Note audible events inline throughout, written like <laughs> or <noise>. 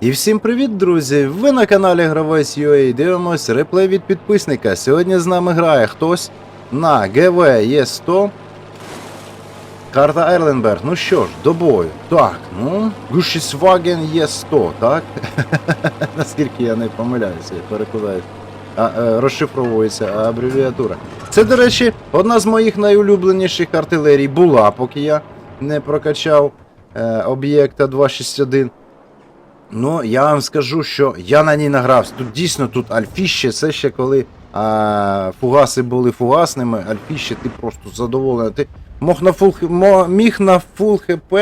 І всім привіт, друзі! Ви на каналі Гравець UA дивимось реплей від підписника. Сьогодні з нами грає хтось на ГВ Е100. Карта Ерленберг. Ну що ж, до бою. Так, ну, Гушісваген Е100, так? <laughs> Наскільки я не помиляюся, я перекладаю. А, е, розшифровується абревіатура. Це, до речі, одна з моїх найулюбленіших артилерій була, поки я не прокачав е, об'єкта 261. Ну, я вам скажу, що я на ній награвся. Тут дійсно тут альфіще, це ще коли а, фугаси були фугасними, альфіще, ти просто задоволений. Ти мог на фул, міг на фул хп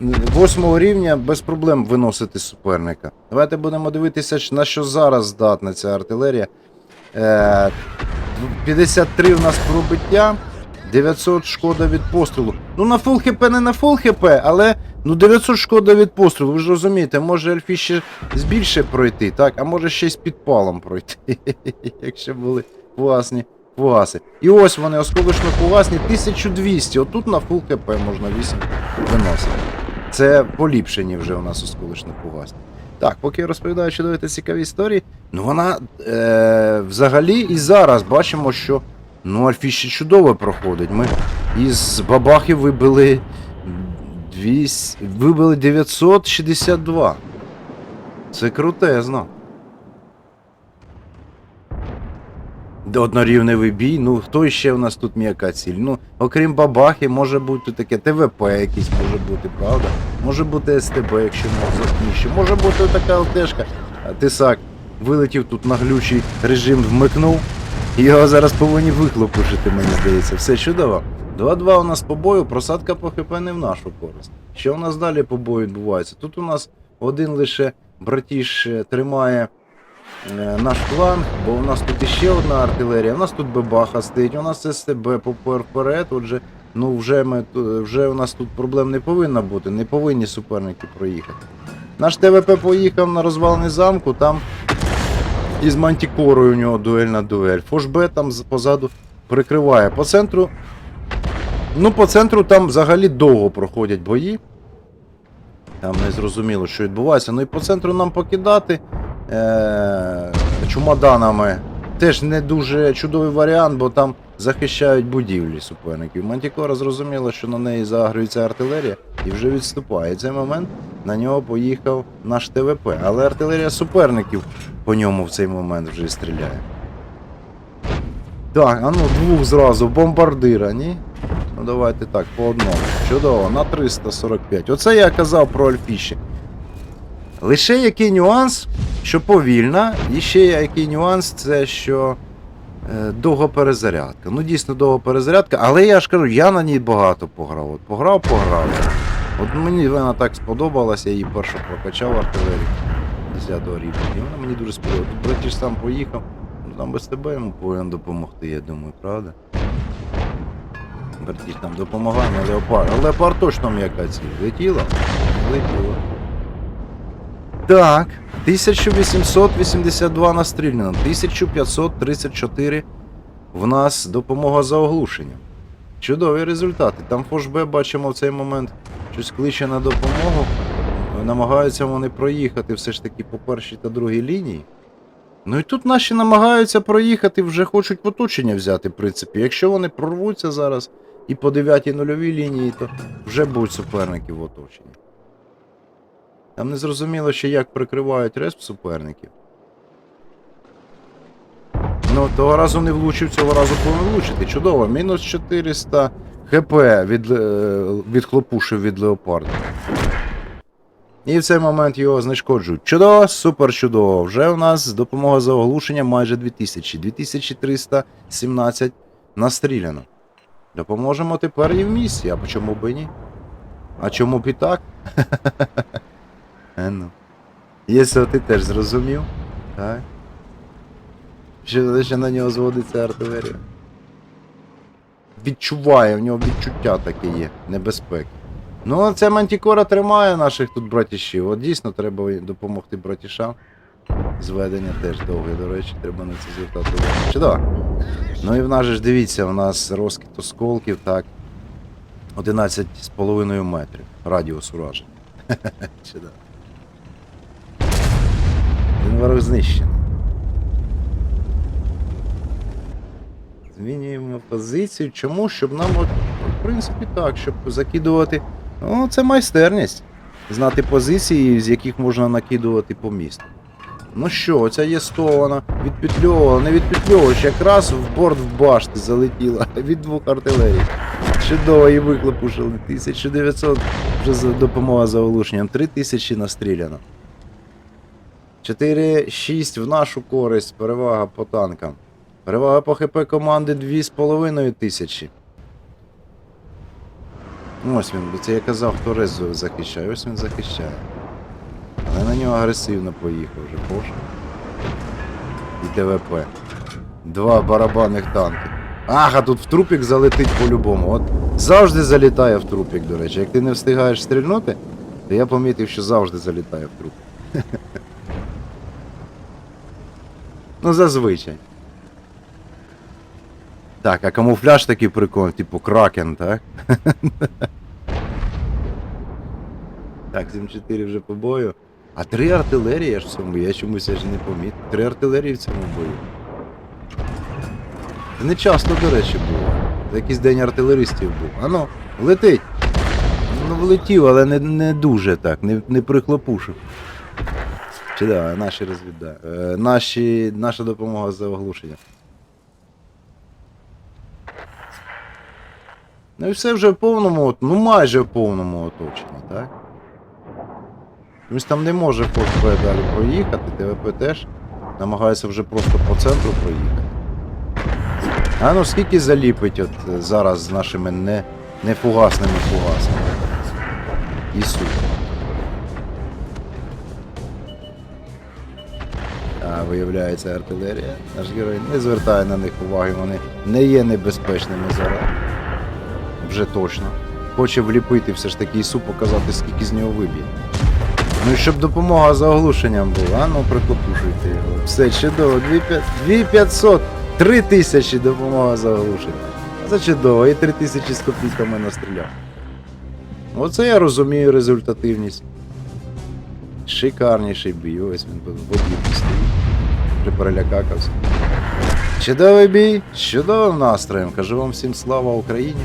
8 рівня без проблем виносити суперника. Давайте будемо дивитися, на що зараз здатна ця артилерія. Е, 53 у нас пробиття, 900 шкода від пострілу. Ну на фул хп не на фул хп, але ну 900 шкода від пострілу. Ви ж розумієте, може ельфі ще збільше пройти, так, а може ще й з підпалом пройти. <laughs> Якщо були фугасні фугаси. І ось вони осколочно фугасні 1200. Отут на фул хп можна 8 виносити. Це поліпшені вже у нас осколочно фугасні. Так, поки я розповідаю чудові та цікаві історії, ну вона е, взагалі і зараз бачимо, що ну, Альфіші чудово проходить. Ми із бабахів вибили 200, вибили 962. Це крутезно. Однорівневий бій. Ну, хто ще у нас тут м'яка ціль? Ну, окрім бабахи, може бути таке ТВП якийсь може бути, правда? Може бути СТБ, якщо можна Може бути така ЛТшка. Тисак вилетів тут на глючий режим, вмикнув. Його зараз повинні вихлопушити, мені здається. Все чудово. 2-2 у нас по бою, просадка по ХП не в нашу користь. Що у нас далі по бою відбувається? Тут у нас один лише братіш е, тримає е, наш фланг, бо у нас тут іще одна артилерія, у нас тут бебаха стоїть, у нас СТБ попер вперед, отже, ну вже, ми, вже у нас тут проблем не повинно бути, не повинні суперники проїхати. Наш ТВП поїхав на розвалений замку, там із мантікорою у нього дуель на дуель. Фошбе там позаду прикриває. По центру. Ну, по центру там взагалі довго проходять бої. Там не зрозуміло, що відбувається. Ну і по центру нам покидати е- чумаданами. Теж не дуже чудовий варіант, бо там захищають будівлі суперників. Мантікора зрозуміла, що на неї загрюється артилерія і вже відступає. І цей момент на нього поїхав наш ТВП. Але артилерія суперників по ньому в цей момент вже і стріляє. Так, а ну двох зразу, бомбардира, ні? Ну давайте так, по одному. Чудово, на 345. Оце я казав про Альфіші. Лише який нюанс, що повільна, і ще який нюанс, це що е, довга перезарядка. Ну дійсно довга перезарядка, але я ж кажу, я на ній багато пограв. От пограв, пограв. От мені вона так сподобалася, я її першу прокачав артилерію 10 рівня. І вона мені дуже сподобалася. Тут братіш сам поїхав, ну там без тебе йому повинен допомогти, я думаю, правда? Братіш нам допомагає на леопард. А леопард точно м'яка ціль. Летіла? Летіла. Так, 1882 настріляно, 1534 в нас допомога за оглушенням. Чудові результати. Там Фошбе бачимо в цей момент щось кличе на допомогу. Намагаються вони проїхати все ж таки по першій та другій лінії. Ну і тут наші намагаються проїхати, вже хочуть поточення взяти, в принципі. Якщо вони прорвуться зараз і по 9 нульовій лінії, то вже будуть суперники в оточенні. Там не зрозуміло ще як прикривають респ суперників. Ну, того разу не влучив, цього разу повинен влучити. Чудово, мінус 400 хп від, е, відхлопушив від леопарда. І в цей момент його знешкоджують. Чудово, супер чудово. Вже у нас допомога за оглушення майже 2000. 2317 настріляно. Допоможемо тепер і в місті, а чому б і ні? А чому б і так? <laughs> Е, ну. Якщо ти теж зрозумів, так. Ще на нього зводиться артилерія. Відчуває, в нього відчуття таке є, небезпеки. Ну, а ця мантікора тримає наших тут братішів. От дійсно треба допомогти братішам. Зведення теж довге, до речі, треба на це звертати увагу. Чудово. Ну і в нас ж дивіться, у нас розкид осколків, так. 11,5 метрів радіус ураження. <laughs> Чудово. Один ворог знищений. Змінюємо позицію. Чому? Щоб нам, от, в принципі, так, щоб закидувати. Ну, це майстерність. Знати позиції, з яких можна накидувати по місту. Ну що, оця є 100, вона не відпетльовувала, якраз в борт в башти залетіла <laughs> від двох артилерій. Чудово, і виклопушили. 1900 вже допомога за оглушенням. 3000 настріляно. 4-6 в нашу користь, перевага по танкам. Перевага по ХП команди 2,5 тисячі. Ну, Ось він, це я казав, хто рез захищає, ось він захищає. Але на нього агресивно поїхав вже Пош. І ТВП. Два барабанних танки. Ах, а тут в трупік залетить по-любому. От завжди залітає в трупік, до речі. Як ти не встигаєш стрільнути, то я помітив, що завжди залітає в трупік. <laughs> Ну, зазвичай. Так, а камуфляж такий прикольний, типу кракен, так? Так, 7-4 вже по бою. А три артилерії аж в цьому, я чомусь аж не помітив. Три артилерії в цьому бою. Не часто, до речі, було. Це якийсь день артилеристів був. Ану, летить. Ну, влетів, але не, не дуже так, не, не прихлопушив. Чи да, наші розвідда. Е, наші, наша допомога за оглушення. Ну і все вже в повному, ну майже в повному оточенні, так? Чомусь там не може ФОП далі проїхати, ТВП теж намагається вже просто по центру проїхати. А ну скільки заліпить от е, зараз з нашими не, нефугасними фугасами? І супер. А, виявляється артилерія. Наш герой не звертає на них уваги, вони не є небезпечними зараз. Вже точно. Хоче вліпити все ж таки ІСУ, показати, скільки з нього виб'є. Ну і щоб допомога за оглушенням була, ну прикопушуйте його. Все чудово, 2500, 3000 допомога за оглушення. Це чудово, і 3000 з копійками настріляв. Оце я розумію результативність. Шикарніший бій, ось він в об'єкті стоїть. Вже. Чудовий бій, чудовим настроєм. Кажу вам всім слава Україні